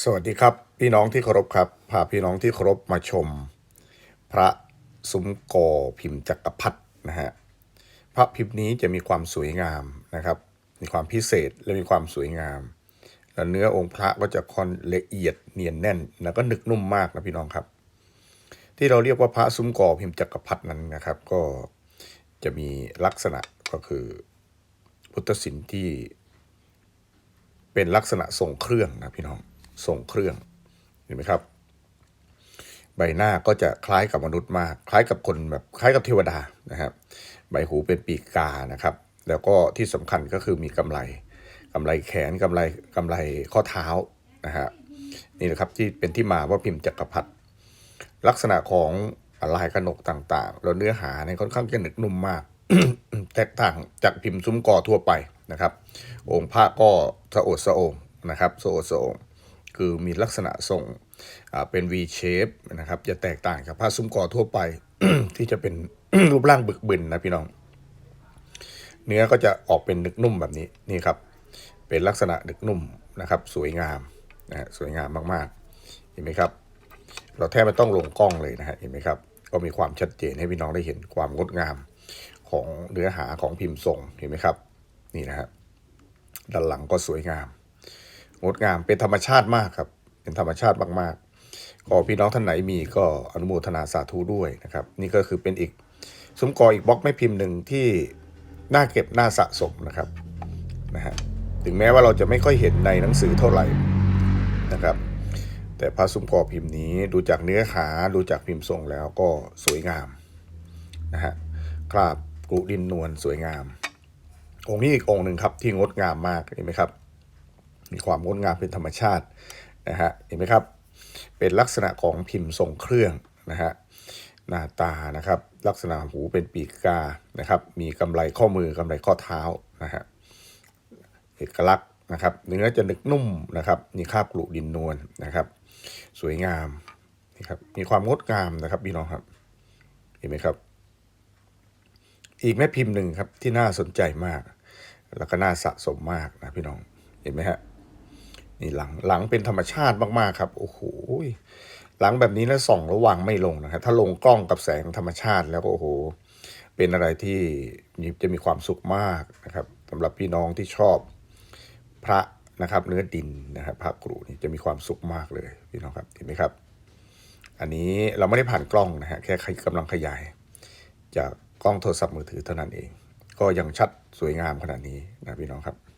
สวัสดีครับพี่น้องที่เคารพครับพาพี่น้องที่เคารพมาชม พระซุ้มกอพิมพ์จักรพรรดินะฮะพระพิมพ์นี้จะมีความสวยงามนะครับ มีความพิเศษและมีความสวยงาม และเนื้อองค์พระก็จะค่อนละเอียดเนียนแน่น แล้วก็หนึกนุ่มมากนะพี่น้องครับ ที่เราเรียกว่าพระซุ้มกอพิมพ์จักรพรรดินั้นนะครับ ก็จะมีลักษณะก็คือพุทธศิลป์ที่เป็นลักษณะทรงเครื่องนะพี่น้อง ทรงเครื่องเห็นไหมครับ ใบหน้าก็จะคล้ายกับมนุษย์มาก คล้ายกับคนแบบคล้ายกับเทวดานะครับใบหูเป็นปีกกานะครับ แล้วก็ที่สำคัญก็คือมีกำไรกำไรแขนกำไรกำไรข้อเท้านะฮะนี่นะครับที่เป็นที่มาว่าพิมพ์จักรพรรดิลักษณะของลายกระหนกต่างๆ แล้วเนื้อหาเนี่ยค่อนข้างจะหนึกนุ่มมาก แตกต่างจากพิมพ์ซุ้มกอทั่วไปนะครับ องค์พระก็สะโอดสะโองนะครับสะโอดสะโอง คือมีลักษณะทรงเป็น V shape นะครับ จะแตกต่างจากผ้าซุ้มกอทั่วไป ที่จะเป็นรูปร่างบึกบึนนะพี่น้อง เนื้อก็จะออกเป็นนึกนุ่มแบบนี้นี่ครับ เป็นลักษณะนึกนุ่มนะครับ สวยงามนะฮะสวยงามมากๆ เห็นไหมครับ เราแทบไม่ต้องลงกล้องเลยนะฮะเห็นไหมครับ ก็มีความชัดเจนให้พี่น้องได้เห็นความงดงามของเนื้อหาของพิมพ์ทรงเห็นไหมครับ นี่นะฮะด้านหลังก็สวยงาม งดงามเป็นธรรมชาติมากครับ เป็นธรรมชาติมากๆก็พี่น้องท่านไหนมีก็อนุโมทนาสาธุด้วยนะครับ นี่ก็คือเป็นอีกซุ้มกออีกบล็อกไม่พิมพ์หนึ่งที่น่าเก็บน่าสะสมนะครับนะฮะถึงแม้ว่าเราจะไม่ค่อยเห็นในหนังสือเท่าไหร่นะครับ แต่พระซุ้มกอพิมพ์นี้ดูจากเนื้อหาดูจากพิมพ์ทรงแล้วก็สวยงามนะฮะคราบกรุดินนวลสวยงาม องค์นี้อีกองค์หนึ่งครับที่งดงามมากเห็นไหมครับ มีความงดงามเป็นธรรมชาตินะฮะเห็นไหมครับ เป็นลักษณะของพิมพ์ทรงเครื่องนะฮะหน้าตานะครับ ลักษณะหูเป็นปีกกานะครับ มีกำไรข้อมือกำไรข้อเท้านะฮะเอกลักษณ์นะครับเนื้อจะนึกนุ่มนะครับมีคาบกรุดินนวลนะครับ สวยงามนี่ครับมีความงดงามนะครับพี่น้องครับเห็นไหมครับ อีกแม่พิมพ์หนึ่งครับที่น่าสนใจมาก แล้วก็น่าสะสมมากนะพี่น้องเห็นไหมฮะ นี่หลังหลังเป็นธรรมชาติมากๆครับโอ้โหหลังแบบนี้แล้วส่องระวังไม่ลงนะครับถ้าลงกล้องกับแสงธรรมชาติแล้วก็โอ้โห เป็นอะไรที่จะมีความสุขมากนะครับสำหรับพี่น้องที่ชอบพระนะครับเนื้อดินนะครับพระกรุนี่จะมีความสุขมากเลยพี่น้องครับเห็นไหมครับ อันนี้เราไม่ได้ผ่านกล้องนะฮะแค่กำลังขยาย จากกล้องโทรศัพท์มือถือเท่านั้นเอง ก็ยังชัดสวยงามขนาดนี้นะพี่น้องครับ